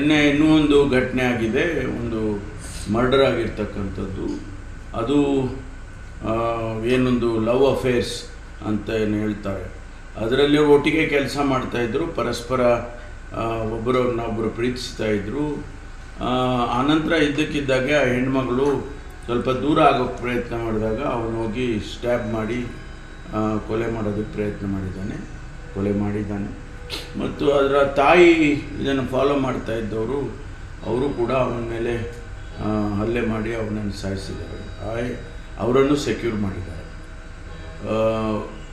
ನಿನ್ನೆ ಇನ್ನೂ ಒಂದು ಘಟನೆ ಆಗಿದೆ, ಒಂದು ಮರ್ಡರ್ ಆಗಿರ್ತಕ್ಕಂಥದ್ದು. ಅದು ಏನೊಂದು ಲವ್ ಅಫೇರ್ಸ್ ಅಂತ ಏನು ಹೇಳ್ತಾರೆ. ಅದರಲ್ಲಿ ಒಟ್ಟಿಗೆ ಕೆಲಸ ಮಾಡ್ತಾಯಿದ್ರು ಪರಸ್ಪರ ಒಬ್ಬರನ್ನೊಬ್ಬರು ಪ್ರೀತಿಸ್ತಾ ಇದ್ದರು ಆನಂತರ ಇದ್ದಕ್ಕಿದ್ದಾಗೆ ಆ ಹೆಣ್ಮಗಳು ಸ್ವಲ್ಪ ದೂರ ಆಗೋಕ್ಕೆ ಪ್ರಯತ್ನ ಮಾಡಿದಾಗ ಅವನು ಹೋಗಿ ಸ್ಟ್ಯಾಬ್ ಮಾಡಿ ಕೊಲೆ ಮಾಡೋದಕ್ಕೆ ಪ್ರಯತ್ನ ಮಾಡಿದ್ದಾನೆ ಕೊಲೆ ಮಾಡಿದ್ದಾನೆ ಮತ್ತು ಅದರ ತಾಯಿ ಇದನ್ನು ಫಾಲೋ ಮಾಡ್ತಾ ಇದ್ದವರು, ಅವರು ಕೂಡ ಅವನ ಮೇಲೆ ಹಲ್ಲೆ ಮಾಡಿ ಅವನನ್ನು ಸಾಯಿಸಿದ್ದಾರೆ. ಅವರನ್ನು ಸೆಕ್ಯೂರ್ ಮಾಡಿದ್ದಾರೆ.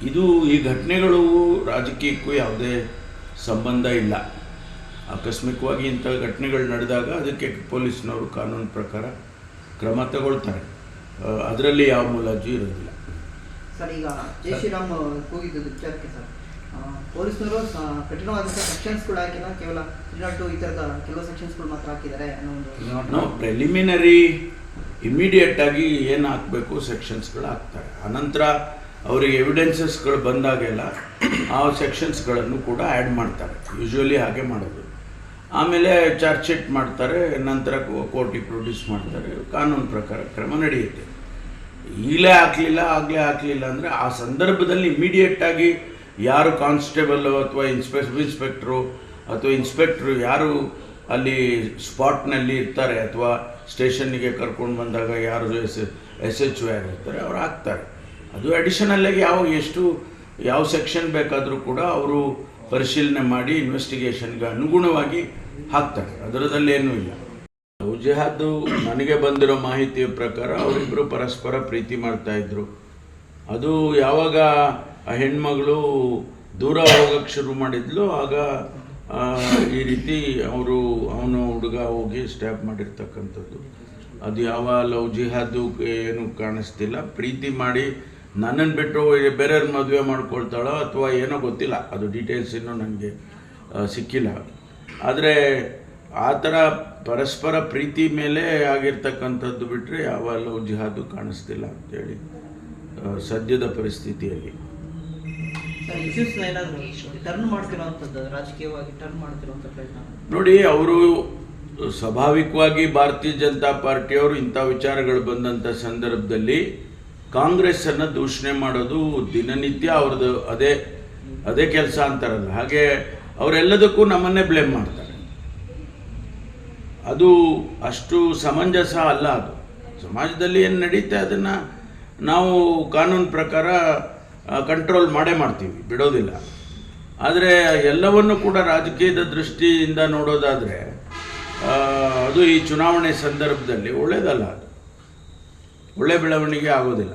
ಇದು ಈ ಘಟನೆಗಳು ರಾಜಕೀಯಕ್ಕೂ ಯಾವುದೇ ಸಂಬಂಧ ಇಲ್ಲ. ಆಕಸ್ಮಿಕವಾಗಿ ಇಂಥ ಘಟನೆಗಳು ನಡೆದಾಗ ಅದಕ್ಕೆ ಪೊಲೀಸ್ನವರು ಕಾನೂನು ಪ್ರಕಾರ ಕ್ರಮ ತಗೊಳ್ತಾರೆ. ಅದರಲ್ಲಿ ಯಾವ ಮುಲಾಜು ಇರೋದಿಲ್ಲ. ಸರ್, ಈಗ ಜೈ ಕೂಗಿದ್ದು ವಿಚಾರಕ್ಕೆ ಸರ್. ಪೊಲೀಸ್ನವರು ಸೆಕ್ಷನ್ಸ್ ಕೂಡ ಹಾಕಿಲ್ಲ. ಕೇವಲ ತ್ರೀ ನಾಟ್ ಟು ಈ ಥರದ ಕೆಲವು ಸೆಕ್ಷನ್ಸ್ಗಳು ಮಾತ್ರ ಹಾಕಿದ್ದಾರೆ ಅನ್ನೋ ಒಂದು ನಾವು ಪ್ರೆಲಿಮಿನರಿ ಇಮಿಡಿಯೇಟ್ ಆಗಿ ಏನು ಹಾಕಬೇಕು ಸೆಕ್ಷನ್ಸ್ಗಳು ಹಾಕ್ತಾರೆ. ಆನಂತರ ಅವರಿಗೆ ಎವಿಡೆನ್ಸಸ್ಗಳು ಬಂದಾಗೆಲ್ಲ ಆ ಸೆಕ್ಷನ್ಸ್ಗಳನ್ನು ಕೂಡ ಆ್ಯಡ್ ಮಾಡ್ತಾರೆ. ಯೂಶ್ವಲಿ ಹಾಗೆ ಮಾಡೋದು. ಆಮೇಲೆ ಚಾರ್ಜ್ ಶೀಟ್ ಮಾಡ್ತಾರೆ, ನಂತರ ಕೋರ್ಟಿಗೆ ಪ್ರೊಡ್ಯೂಸ್ ಮಾಡ್ತಾರೆ. ಕಾನೂನು ಪ್ರಕಾರ ಕ್ರಮ ನಡೆಯುತ್ತೆ. ಈಗಲೇ ಹಾಕಲಿಲ್ಲ, ಆಗಲೇ ಹಾಕಲಿಲ್ಲ ಅಂದರೆ ಆ ಸಂದರ್ಭದಲ್ಲಿ ಇಮಿಡಿಯೇಟ್ ಆಗಿ ಯಾರು ಕಾನ್ಸ್ಟೇಬಲ್ಲು ಅಥವಾ ಇನ್ಸ್ಪೆ ಇನ್ಸ್ಪೆಕ್ಟ್ರು ಅಥವಾ ಇನ್ಸ್ಪೆಕ್ಟ್ರು ಯಾರು ಅಲ್ಲಿ ಸ್ಪಾಟ್ನಲ್ಲಿ ಇರ್ತಾರೆ ಅಥವಾ ಸ್ಟೇಷನ್ನಿಗೆ ಕರ್ಕೊಂಡು ಬಂದಾಗ ಯಾರು ಎಸ್ ಎಸ್ ಎಚ್ ಯಾರು ಇರ್ತಾರೆ ಅವ್ರು ಹಾಕ್ತಾರೆ. ಅದು ಅಡಿಷನಲ್ಲಾಗಿ ಯಾವ, ಎಷ್ಟು, ಯಾವ ಸೆಕ್ಷನ್ ಬೇಕಾದರೂ ಕೂಡ ಅವರು ಪರಿಶೀಲನೆ ಮಾಡಿ ಇನ್ವೆಸ್ಟಿಗೇಷನ್ಗೆ ಅನುಗುಣವಾಗಿ ಹಾಕ್ತಾರೆ. ಅದರದಲ್ಲಿ ಏನೂ ಇಲ್ಲ. ಜಿಹಾದು ನನಗೆ ಬಂದಿರೋ ಮಾಹಿತಿಯ ಪ್ರಕಾರ ಅವರಿಬ್ಬರು ಪರಸ್ಪರ ಪ್ರೀತಿ ಮಾಡ್ತಾಯಿದ್ರು ಅದು ಯಾವಾಗ ಆ ಹೆಣ್ಮಗಳು ದೂರ ಹೋಗಕ್ಕೆ ಶುರು ಮಾಡಿದ್ಲು, ಆಗ ಈ ರೀತಿ ಅವರು ಅವನು ಹುಡುಗ ಹೋಗಿ ಸ್ಟ್ಯಾಪ್ ಮಾಡಿರ್ತಕ್ಕಂಥದ್ದು. ಅದು ಯಾವ ಲವ್ ಜಿಹಾದು ಏನು ಕಾಣಿಸ್ತಿಲ್ಲ. ಪ್ರೀತಿ ಮಾಡಿ ನನ್ನನ್ನು ಬಿಟ್ಟು ಬೇರೆಯವ್ರ ಮದುವೆ ಮಾಡ್ಕೊಳ್ತಾಳೋ ಅಥವಾ ಏನೋ ಗೊತ್ತಿಲ್ಲ. ಅದು ಡೀಟೇಲ್ಸ್ ಇನ್ನೂ ನನಗೆ ಸಿಕ್ಕಿಲ್ಲ. ಆದರೆ ಆ ಥರ ಪರಸ್ಪರ ಪ್ರೀತಿ ಮೇಲೆ ಆಗಿರ್ತಕ್ಕಂಥದ್ದು ಬಿಟ್ಟರೆ ಯಾವ ಲವ್ ಜಿಹಾದು ಕಾಣಿಸ್ತಿಲ್ಲ ಅಂತೇಳಿ ಸದ್ಯದ ಪರಿಸ್ಥಿತಿಯಲ್ಲಿ. ಟರ್ನ್ ರಾಜಕೀಯವಾಗಿ ಟರ್ನ್ ಪ್ರಯತ್ನ? ನೋಡಿ, ಅವರು ಸ್ವಾಭಾವಿಕವಾಗಿ ಭಾರತೀಯ ಜನತಾ ಪಾರ್ಟಿಯವರು ಇಂಥ ವಿಚಾರಗಳು ಬಂದಂಥ ಸಂದರ್ಭದಲ್ಲಿ ಕಾಂಗ್ರೆಸ್ಸನ್ನು ದೂಷಣೆ ಮಾಡೋದು ದಿನನಿತ್ಯ ಅವ್ರದ್ದು ಅದೇ ಅದೇ ಕೆಲಸ ಅಂತಾರಲ್ಲ. ಹಾಗೆ ಅವರೆಲ್ಲದಕ್ಕೂ ನಮ್ಮನ್ನೇ ಬ್ಲೇಮ್ ಮಾಡ್ತಾರೆ. ಅದು ಅಷ್ಟು ಸಮಂಜಸ ಅಲ್ಲ ಅದು. ಸಮಾಜದಲ್ಲಿ ಏನು ನಡೀತೆ ಅದನ್ನು ನಾವು ಕಾನೂನು ಪ್ರಕಾರ ಕಂಟ್ರೋಲ್ ಮಾಡೇ ಮಾಡ್ತೀವಿ, ಬಿಡೋದಿಲ್ಲ. ಆದರೆ ಎಲ್ಲವನ್ನು ಕೂಡ ರಾಜಕೀಯದ ದೃಷ್ಟಿಯಿಂದ ನೋಡೋದಾದರೆ ಅದು ಈ ಚುನಾವಣೆ ಸಂದರ್ಭದಲ್ಲಿ ಒಳ್ಳೆಯದಲ್ಲ ಅದು. ಒಳ್ಳೆ ಬೆಳವಣಿಗೆ ಆಗೋದಿಲ್ಲ.